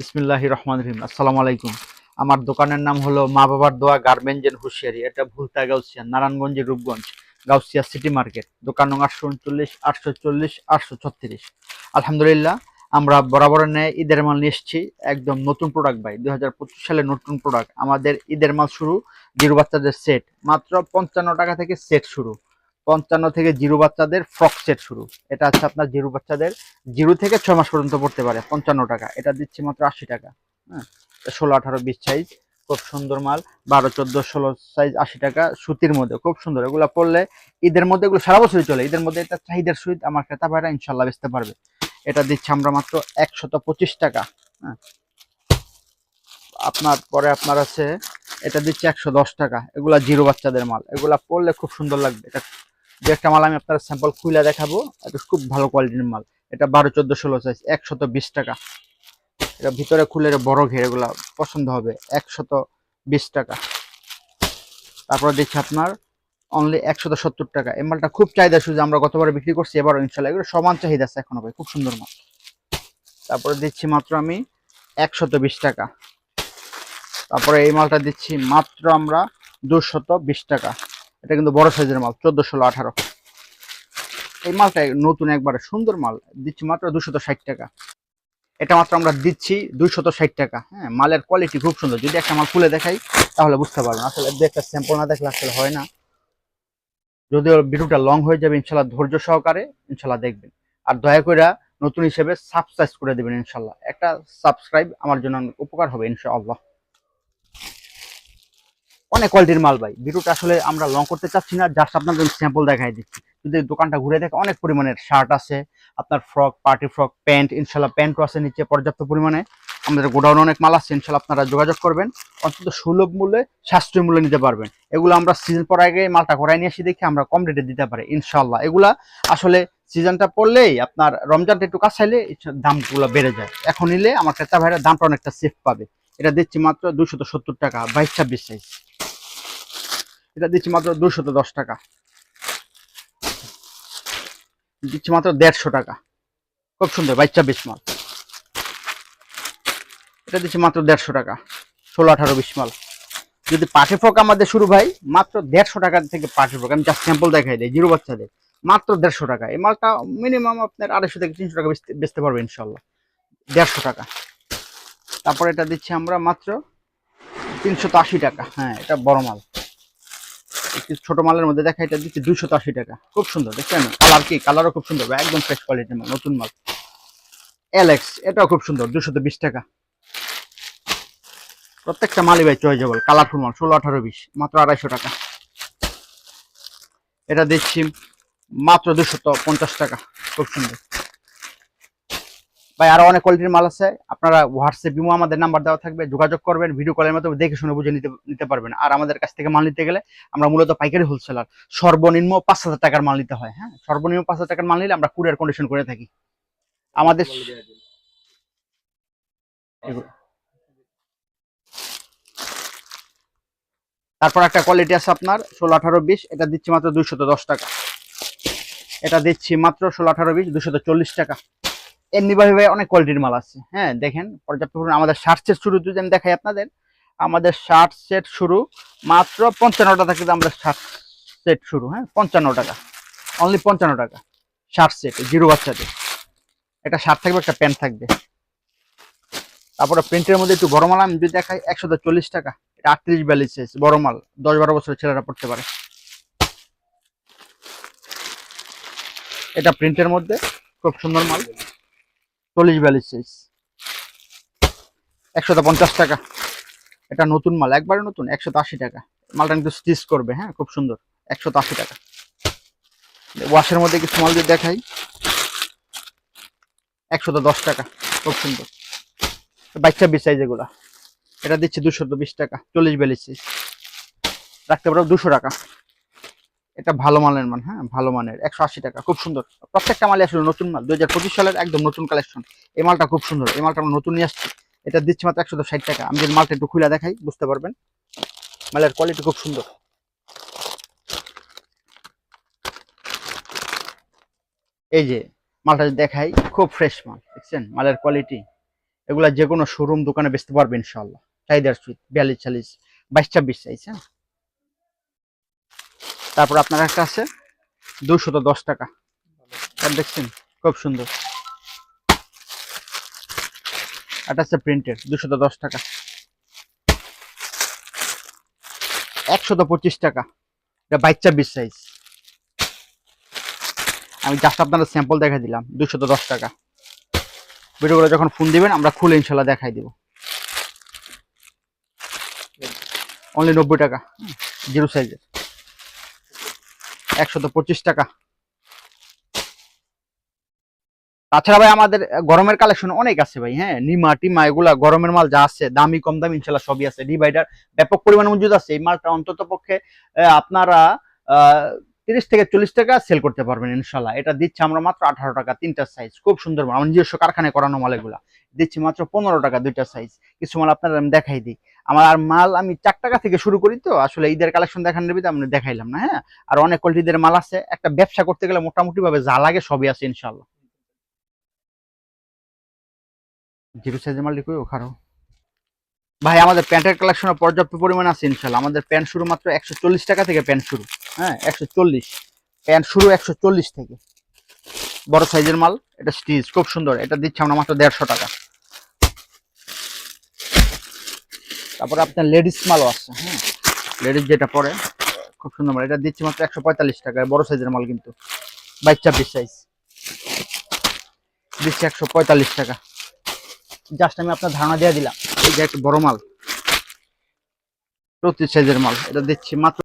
বিসমিল্লাহ রহমান রহিম। আসসালামু আলাইকুম। আমার দোকানের নাম হলো মা বাবার দোয়া গার্মেন্টস এন্ড হুঁশিয়ারি। এটা ভুলতা গাউসিয়া নারায়ণগঞ্জের রূপগঞ্জ, গাউসিয়া সিটি মার্কেট। দোকান নং আটশো উনচল্লিশ আটশো চল্লিশ আটশো ছত্রিশ আলহামদুলিল্লাহ, আমরা বরাবর ন্যায় ঈদের মাল নিয়ে এসেছি। একদম নতুন প্রোডাক্ট ভাই। দুই হাজার পঁচিশ সালে নতুন প্রোডাক্ট আমাদের ঈদের মাল শুরু, জিরো বাচ্চাদের সেট মাত্র পঞ্চান্ন টাকা থেকে সেট শুরু। পঞ্চান্ন থেকে জিরো বাচ্চাদের ফ্রক সেট শুরু। এটা হচ্ছে আপনার জিরো বাচ্চাদের জিরো থেকে ছয় মাস পর্যন্ত পড়তে পারে, পঞ্চান্ন টাকা। এটা দিচ্ছি মাত্র আশি টাকা হ্যাঁ? ষোলো আঠারো বিশ সাইজ খুব সুন্দর মাল, বারো, চোদ্দ, ষোলো সাইজ আশি টাকা, সুতির মধ্যে, খুব সুন্দর। এগুলো পড়লে ঈদের মধ্যে এগুলো সারা বছরই চলে। ঈদের মধ্যে এটা চাহিদার সহিত আমার ক্রেতা ভাইরা ইনশাল্লাহ বেচতে পারবে। এটা দিচ্ছি আমরা মাত্র একশত পঁচিশ টাকা হ্যাঁ? আপনার পরে আপনার আছে, এটা দিচ্ছে একশো দশ টাকা। এগুলা জিরো বাচ্চাদের মাল। এগুলা পড়লে খুব সুন্দর লাগবে। এটা দু একটা মাল আমি আপনার স্যাম্পল খুলে দেখাবো, এটা খুব ভালো কোয়ালিটির মাল। এটা বারো, চোদ্দ, ষোলো সাইজ একশত বিশ টাকা। এটা ভিতরে খুলে বড় ঘের, এগুলা পছন্দ হবে, একশত বিশ টাকা। তারপরে দেখছি আপনার অনলি একশত সত্তর টাকা। এই মালটা খুব চাহিদা শুধু আমরা গতবার বিক্রি করছি এবার ইনশাল্লাহ এগুলো সমান চাহিদা আছে এখনও ভাই, খুব সুন্দর মাল। তারপরে দিচ্ছি মাত্র আমি একশত বিশ টাকা। তারপরে এই মালটা দিচ্ছি মাত্র আমরা দুশত বিশ টাকা। এটা কিন্তু বড় সাইজের মাল চোদ্দ ষোলো আঠারো। এই মালটা নতুন একবারে, সুন্দর মাল, দিচ্ছি মাত্র দুশত ষাট টাকা। এটা মাত্র আমরা দিচ্ছি দুইশত ষাট টাকা। হ্যাঁ মালের কোয়ালিটি খুব সুন্দর। যদি একটা মাল খুলে দেখাই, তাহলে বুঝতে পারবেন। আসলে দু একটা স্যাম্পল না দেখলে আসলে হয় না। যদিও ভিডিওটা লং হয়ে যাবে, ইনশাল্লাহ ধৈর্য সহকারে ইনশাল্লাহ দেখবেন। আর দয়া করে নতুন হিসেবে সাবস্ক্রাইব করে দেবেন, ইনশাল্লাহ। একটা সাবস্ক্রাইব আমার জন্য উপকার হবে, ইনশাআল্লাহ। অনেক কোয়ালিটির মাল ভাই। ভিডিওটা আসলে আমরা লং করতে চাচ্ছি না জাস্ট আপনাদের স্যাম্পল দেখাই দিচ্ছি। যদি দোকানটা ঘুরে দেখে অনেক পরিমাণের শার্ট আছে, আপনার ফ্রক পার্টি ফ্রক প্যান্ট ইনশাল্লাহ প্যান্টও আছে নিচে পর্যাপ্ত পরিমাণে। আমাদের গোডাউনে অনেক মাল আছে ইনশাল্লাহ আপনারা যোগাযোগ করবেন। অন্তত সুলভ মূল্যে, সাশ্রয় মূল্যে নিতে পারবেন। এগুলো আমরা সিজন পর আগে মালটা করাই নিয়ে এসে দেখি আমরা কম রেটে দিতে পারি ইনশাল্লাহ এগুলা আসলে সিজনটা পড়লেই আপনার রমজানটা একটু কাছাইলে দামগুলো বেড়ে যায়। এখন নিলে আমার ক্রেতা ভাইরা দামটা অনেকটা সেফ পাবে। এটা দিচ্ছি মাত্র সত্তর টাকা, বাইশ ছাব্বিশ সাইজ এটা দিচ্ছি মাত্র দুশত দশ টাকা। দিচ্ছি মাত্র দেড়শো টাকা। খুব সুন্দর বাইশ ছাব্বিশ মাল। এটা দিচ্ছি মাত্র দেড়শো টাকা, ষোলো আঠারো বিশ মাল। যদি পাটি ফ্রক আমাদের শুরু ভাই, মাত্র দেড়শো টাকা থেকে পাটি ফ্রক আমি জাস্ট স্যাম্পল দেখাই দিই, জিরো বাচ্চাদের। মাত্র দেড়শো টাকা। এই মালটা মিনিমাম আপনার আড়াইশো থেকে তিনশো টাকা বেচতে পারবে ইনশাল্লাহ। দেড়শো টাকা। তারপর এটা দিচ্ছি আমরা মাত্র তিনশো আশি টাকা। হ্যাঁ এটা বড় মাল। একটু ছোট মালের মধ্যে দেখা, এটা দিচ্ছি আশি টাকা। খুব সুন্দর, দেখছেন? কালার কি? কালারও খুব সুন্দর একদম ফ্রেশ কোয়ালিটির মাল, নতুন মাল। এলেক্স এটাও খুব সুন্দর দুশো টাকা। প্রত্যেকটা মালই ভাই চয়েজেবল কালারফুল মাল, ষোলো আঠারো বিশ, মাত্র আড়াইশো টাকা। এটা দিচ্ছি মাত্র দুশত পঞ্চাশ টাকা, খুব সুন্দর। ভাই আরও অনেক কোয়ালিটির মাল আছে। আপনারা হোয়াটসঅ্যাপ ইমো আমাদের নাম্বার দেওয়া থাকবে। যোগাযোগ করবেন ভিডিও কলের মাধ্যমে দেখে শুনে বুঝে নিতে নিতে পারবেন। আর আমাদের কাছ থেকে মাল নিতে গেলে আমরা মূলত পাইকারি হোলসেলার সর্বনিম্ন পাঁচ হাজার টাকার মাল নিতে হয় হ্যাঁ? সর্বনিম্ন পাঁচ হাজার টাকার মাল নিলে আমরা কুরিয়ার কন্ডিশন করে থাকি। আমাদের তারপর একটা কোয়ালিটি আছে আপনার ষোলো আঠারো বিশ। এটা দিচ্ছি মাত্র দুইশত দশ টাকা। এটা দিচ্ছি মাত্র ষোলো আঠারো বিশ দুশত চল্লিশ টাকা। এমনি ভাবে অনেক কোয়ালিটির মাল আছে। হ্যাঁ দেখেন, পর্যাপ্ত পরিমাণে আমাদের শার্ট সেট শুরু, যদি আমি দেখাই আপনাদের, আমাদের শার্ট সেট শুরু মাত্র পঞ্চান্ন টাকা থেকে আমরা শার্ট সেট শুরু হ্যাঁ পঞ্চান্ন টাকা। অনলি পঞ্চান্ন টাকা। শার্ট সেট জিরো বাচ্চাদের। একটা শার্ট থাকবে, একটা প্যান্ট থাকবে। তারপরে প্রিন্টের মধ্যে একটু বড় মাল, আমি যদি দেখাই, একশো চল্লিশ টাকা। এটা আটত্রিশ বিয়াল্লিশ সাইজ বড় মাল। দশ বারো বছরের ছেলেরা পড়তে পারে। এটা প্রিন্টের মধ্যে, খুব সুন্দর মাল। চল্লিশ বিয়াল্লিশ সাইজ একশত পঞ্চাশ টাকা। এটা নতুন মাল, একবারে নতুন, একশত আশি টাকা। মালটা কিন্তু স্টিচ করবে হ্যাঁ খুব সুন্দর, একশত আশি টাকা। ওয়াশের মধ্যে কিছু মাল যদি দেখাই। একশত দশ টাকা, খুব সুন্দর। বাচ্চা বিশ সাইজ এগুলা। এটা দিচ্ছি দুশো বিশ টাকা, চল্লিশ বিয়াল্লিশ সাইজ রাখতে পারো দুশো টাকা। এটা ভালো মানের মান হ্যাঁ? ভালো মানের, একশো আশি টাকা, খুব সুন্দর। প্রত্যেকটা মালই আসলে নতুন মাল, দুই হাজার পঁচিশ সালের একদম নতুন কালেকশন এই মালটা খুব সুন্দর, এই মালটা আমরা নতুন নিয়ে আসছি। এটা দিচ্ছি মাত্র একশো ষাট টাকা। আমি যদি মালটা একটু খুলে দেখাই, বুঝতে পারবেন। মালের কোয়ালিটি খুব সুন্দর। এই যে, মালটা দেখাই, খুব ফ্রেশ মাল, দেখছেন? মালের কোয়ালিটি এগুলা যে কোনো শোরুম দোকানে বেচতে পারবে ইনশাল্লাহ চাহিদার সুইট বিয়াল্লিশ চাল্লিশ বাইশ, ছাব্বিশ সাইজ হ্যাঁ? তারপর আপনার একটা আছে দুশত দশ টাকা। এটা দেখছেন, খুব সুন্দর। এটা আছে প্রিন্টের দুশত দশ টাকা। একশত পঁচিশ টাকা। এটা বাইশ ছাব্বিশ সাইজ আমি জাস্ট আপনাদের স্যাম্পল দেখাই দিলাম দুশত দশ টাকা। ভিডিওগুলো যখন ফোন দিবেন, আমরা খুলে ইনশাল্লাহ দেখাই দিব। অনলি নব্বই টাকা জিরো সাইজের একশত পঁচিশ টাকা। তাছাড়া ভাই আমাদের গরমের কালেকশন অনেক আছে ভাই হ্যাঁ? নিমা, টিমা, এগুলা গরমের মাল যা আছে, দামি, কম দামি ইনশাল্লাহ সবই আছে। ডিভাইডার ব্যাপক পরিমাণে মজুদ আছে। এই মালটা অন্তত পক্ষে আপনারা তিরিশ থেকে চল্লিশ টাকা সেল করতে পারবেন ইনশাল্লাহ। এটা দিচ্ছে আমরা মাত্র আঠারো টাকা, তিনটা সাইজ খুব সুন্দর আমার নিজস্ব কারখানায় করানো মাল এগুলা দিচ্ছি মাত্র পনেরো টাকা, দুইটা সাইজ কিছু মাল আপনার আমি দেখাই দিই। আমার আর মাল আমি চার টাকা থেকে শুরু করি তো, আসলে ঈদের কালেকশন দেখানোর ভিতরে আমি দেখাইলাম না হ্যাঁ? আর অনেক কোয়ালিটিদের মাল আছে। একটা ব্যবসা করতে গেলে মোটামুটি ভাবে যা লাগে সবই আছে ইনশাল্লাহ। জিরো সাইজের মাল লিখো ওখানে ভাই, আমাদের প্যান্টের কালেকশনে পর্যাপ্ত পরিমাণ আছে ইনশাল্লাহ। আমাদের প্যান্ট শুরু মাত্র একশো চল্লিশ টাকা থেকে প্যান্ট শুরু। হ্যাঁ একশো চল্লিশ। প্যান্ট শুরু একশো চল্লিশ থেকে। বড় সাইজের মাল, এটা স্টিচ খুব সুন্দর। এটা দিচ্ছে আমরা মাত্র দেড়শো টাকা। তারপরে আপনার লেডিস মালও আছে হ্যাঁ। লেডিস যেটা পরে, খুব সুন্দর মাল। এটা দিচ্ছি মাত্র একশো পঁয়তাল্লিশ টাকা বড় সাইজের মাল কিন্তু। বাইশ ছাব্বিশ সাইজ দিচ্ছি একশো পঁয়তাল্লিশ টাকা। জাস্ট আমি আপনার ধারণা দিয়ে দিলাম, এই যে একটা বড় মাল। চৌত্রিশ সাইজের মাল, এটা দিচ্ছি মাত্র